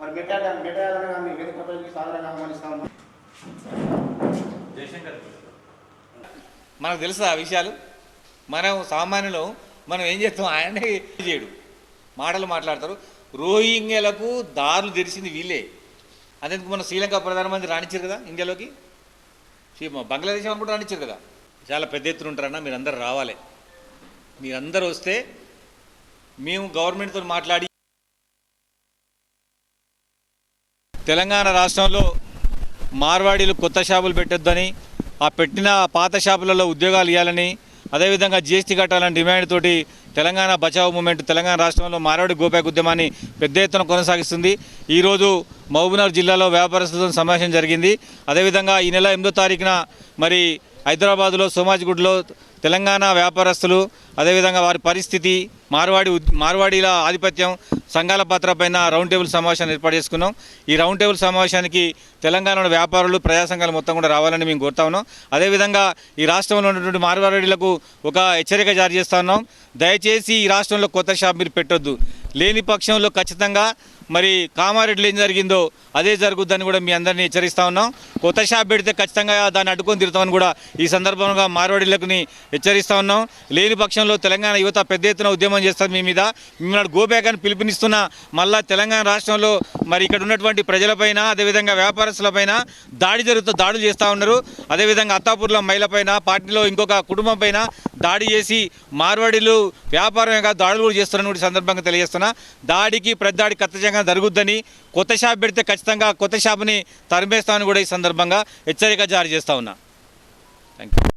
మరి మెట్టాల మెట్టాలని మీ వేదికపై సాధారణంగా ఆహ్వానిస్తా ఉన్నాం. మనకు తెలుసా ఆ విషయాలు? మనం సామాన్యులు మనం ఏం చేస్తాం? ఆయనే చేయడు. మాటలు మాట్లాడతారు. రోహింగ్యలకు దారులు తెరిచింది వీళ్ళే. అదెందుకు మన శ్రీలంక ప్రధానమంత్రి రాణించారు కదా ఇండియాలోకి? బంగ్లాదేశ్ అని కూడా రాణించారు కదా? చాలా పెద్ద ఎత్తున ఉంటారన్న మీరందరూ రావాలి. మీరందరూ వస్తే మేము గవర్నమెంట్తో మాట్లాడి తెలంగాణ రాష్ట్రంలో మార్వాడీలు కొత్త షాపులు పెట్టొద్దని ఆ పెట్టిన పాత షాపులలో ఉద్యోగాలు ఇవ్వాలని అదేవిధంగా జీఎస్టీ కట్టాలని డిమాండ్ తోటి తెలంగాణ బచావ్ మూమెంట్ తెలంగాణ రాష్ట్రంలో మార్వాడి గోపాక్ ఉద్యమాన్ని పెద్ద ఎత్తున కొనసాగిస్తుంది. ఈరోజు మహబూబ్నగర్ జిల్లాలో వ్యాపారస్తులతో సమావేశం జరిగింది. అదేవిధంగా ఈ నెల ఎనిమిదో తారీఖున మరి హైదరాబాదులో సోమాజిగూడలో తెలంగాణ వ్యాపారస్తులు అదేవిధంగా వారి పరిస్థితి మార్వాడి మార్వాడీల ఆధిపత్యం సంఘాల పాత్ర పైన రౌండ్ టేబుల్ సమావేశాన్ని ఏర్పాటు చేసుకున్నాం. ఈ రౌండ్ టేబుల్ సమావేశానికి తెలంగాణలో వ్యాపారులు ప్రజా సంఘాలు మొత్తం కూడా రావాలని మేము కోరుతా ఉన్నాం. అదేవిధంగా ఈ రాష్ట్రంలో ఉన్నటువంటి మార్వాడీలకు ఒక హెచ్చరిక జారీ చేస్తా ఉన్నాం. దయచేసి ఈ రాష్ట్రంలో కొత్త షాప్ మీరు పెట్టొద్దు. లేని పక్షంలో ఖచ్చితంగా మరి కామారెడ్డిలో ఏం జరిగిందో అదే జరుగుద్దని కూడా మీ అందరినీ హెచ్చరిస్తా ఉన్నాం. కొత్త షాప్ పెడితే ఖచ్చితంగా దాన్ని అడ్డుకొని తిరుగుతామని కూడా ఈ సందర్భంగా మార్వాడీలకుని హెచ్చరిస్తా ఉన్నాం. లేని పక్షంలో తెలంగాణ యువత పెద్ద ఎత్తున ఉద్యమం చేస్తారు మీ మీద. మిమ్మల్ని గోబ్యాక్ అని పిలుపునిస్తున్నా మళ్ళా తెలంగాణ రాష్ట్రంలో మరి ఇక్కడ ఉన్నటువంటి ప్రజలపైన అదేవిధంగా వ్యాపారస్తులపైన దాడి జరుగుతూ దాడులు చేస్తూ ఉన్నారు. అదేవిధంగా అత్తాపూర్లో మహిళపైన పార్టీలో ఇంకొక కుటుంబం పైన దాడి చేసి మార్వాడీలు వ్యాపారమే కాదు దాడులు కూడా చేస్తున్నారని సందర్భంగా తెలియజేస్తున్నారు సందర్భంగా దాడికి ప్రతిదాడి ఖచ్చితంగా జరుగుద్దని కొత్త షాప్ పెడితే ఖచ్చితంగా కొత్త షాప్ని తరిమేస్తామని కూడా ఈ సందర్భంగా హెచ్చరిక జారీ చేస్తా ఉన్నా. Thank you